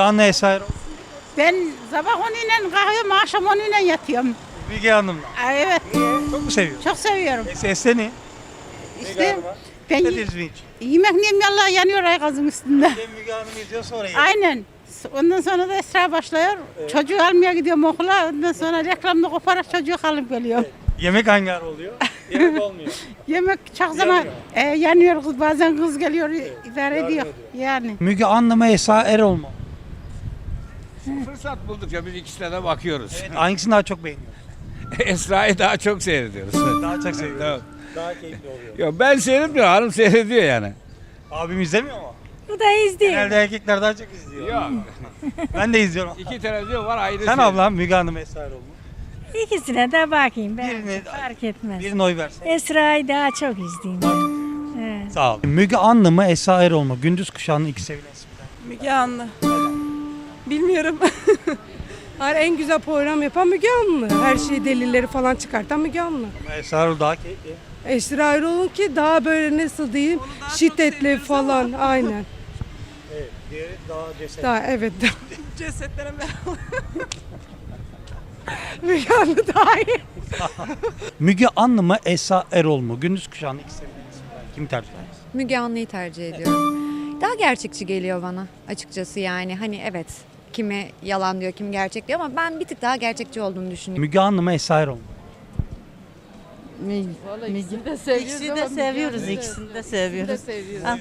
Anlı Esra Erol. Ben sabah onunla kalkıyorum, akşam onunla yatıyorum. Müge Hanım'la. Evet, Çok mu seviyorsun? çok seviyorum. E, Sesini. İşte ben Ne diyorsun hiç? yemek yiyeyim yallah yanıyor aygazın üstünde. Ben Müge Hanım'ı izliyor sonra yiyor. Aynen. Ondan sonra da Esra başlıyor. Çocuğu almaya gidiyorum okula. Ondan sonra reklamda koparak çocuğu alıp geliyor. Yemek hangi ara oluyor? Yemek olmuyor. Yemek çok zaman e, yanıyor kız bazen kız geliyor idare ediyor. Yani. Müge Anlı mı Esra Erol mu? Fırsat buldukça biz ikisine de bakıyoruz. Evet, hangisini daha çok beğeniyorsun? Esra'yı daha çok seyrediyoruz. Daha çok seviyorum. Evet. Daha keyifli oluyor. Ya ben seyretmiyorum, hanım seyrediyor yani. Abim izlemiyor mu? Bu da izliyor. Genelde erkekler daha çok izliyor. Ya Ben de izliyorum. iki televizyon var ayrı. Sen seyrediyor. ablam Müge Hanım Esra Erol mu? İkisine de bakayım ben. Birini- fark etmez. Birine oy versin. Esra'yı daha çok izleyeyim. Evet. Sağ ol. Müge Anlı mı Esra Erol mu? Gündüz kuşağının iki sevilen isimler. Müge Anlı. Bilmiyorum. Hayır, en güzel program yapan Müge Anlı. Her şeyi delilleri falan çıkartan Müge Anlı. Ama Esra Erol daha keyifli. Esra Erol'un ki daha böyle nasıl diyeyim şiddetli falan aynen. Evet. Diğeri daha cesaretli. Daha evet. Cesetlere Müge Anlı daha iyi. Müge Anlı mı Esra Erol mu? Gündüz kuşağının iki sevilen isimler. Kim tercih edersin? Müge Anlı'yı tercih ediyorum. Daha gerçekçi geliyor bana açıkçası yani. Hani evet kimi yalan diyor, kimi gerçek diyor ama ben bir tık daha gerçekçi olduğunu düşünüyorum. Müge Anlı mı Esra Erol mu? İkisini de seviyoruz, ikisini de seviyoruz. Ah.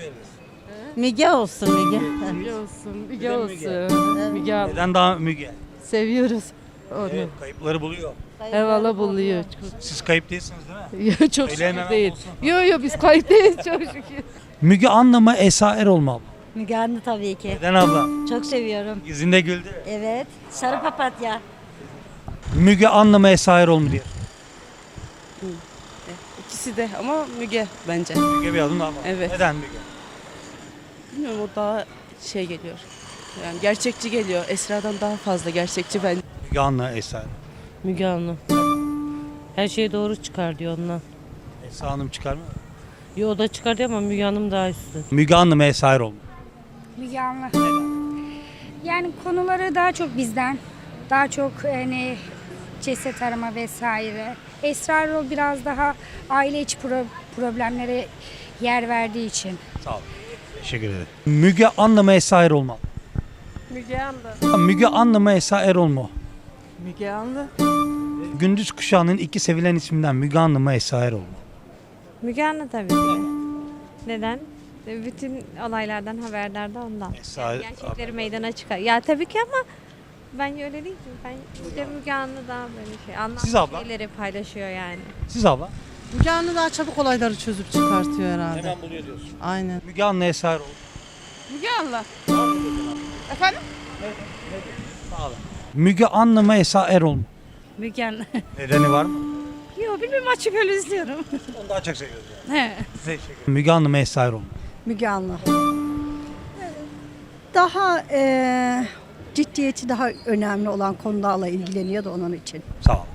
Müge olsun Müge. Müge olsun. Müge olsun. Müge Anlı. Neden daha Müge? Seviyoruz onu. Evet, kayıpları buluyor. Eyvallah buluyor. Siz kayıp değilsiniz değil mi? Çok şükür değil. olsun. Yo yo biz kayıp değiliz çok şükür. Müge Anlı mı Esra Erol mu abla? Müge Anlı tabii ki. Neden abla? Çok seviyorum. Yüzünde güldü. Evet. Sarı papatya. Müge Anlı mı Esra Erol mu diye. İkisi de ama Müge bence. Müge bir adım daha var. Evet. Neden Müge? Bilmiyorum o daha şey geliyor. Yani gerçekçi geliyor. Esra'dan daha fazla gerçekçi bence. Müge Anlı Esra. Müge Anlı. Her şey doğru çıkar diyor ondan. Esra Hanım çıkar mı? Yo o da çıkar diyor ama Müge Hanım daha üstün. Müge Anlı mı Esra Erol mu? Müge Anlı. Yani konuları daha çok bizden. Daha çok hani ceset arama vesaire. Esra Erol biraz daha aile içi pro- problemlere yer verdiği için. Sağ ol. Teşekkür ederim. Müge Anlı mı Esra Erol mu? Müge Anlı. Müge Anlı mı Esra Erol mu? Müge Anlı. Gündüz kuşağının iki sevilen isminden Müge Anlı mı Esra Erol mu? Müge Anlı tabii ki. Neden? Bütün olaylardan haberdar da ondan. Esra Gerçekleri meydana çıkar. Ya tabii ki ama ben öyle değil ki. Ben işte Müge Anlı daha böyle şey. Anlamlı Siz abla? şeyleri paylaşıyor yani. Siz abla? Müge Anlı daha çabuk olayları çözüp çıkartıyor herhalde. buluyor diyorsun. Aynen. Müge Anlı Esra Erol. Müge Anlı. Efendim? Müge Anlı mı Esra Erol mu? Müge Anlı. Nedeni var mı? Yo bilmiyorum açık öyle izliyorum. Onu daha çok seviyoruz yani. He. Teşekkür ederim. Müge Anlı mı Esra Erol mu? Müge Anlı. Daha eee ciddiyeti daha önemli olan konularla ilgileniyor da onun için. Sağ ol.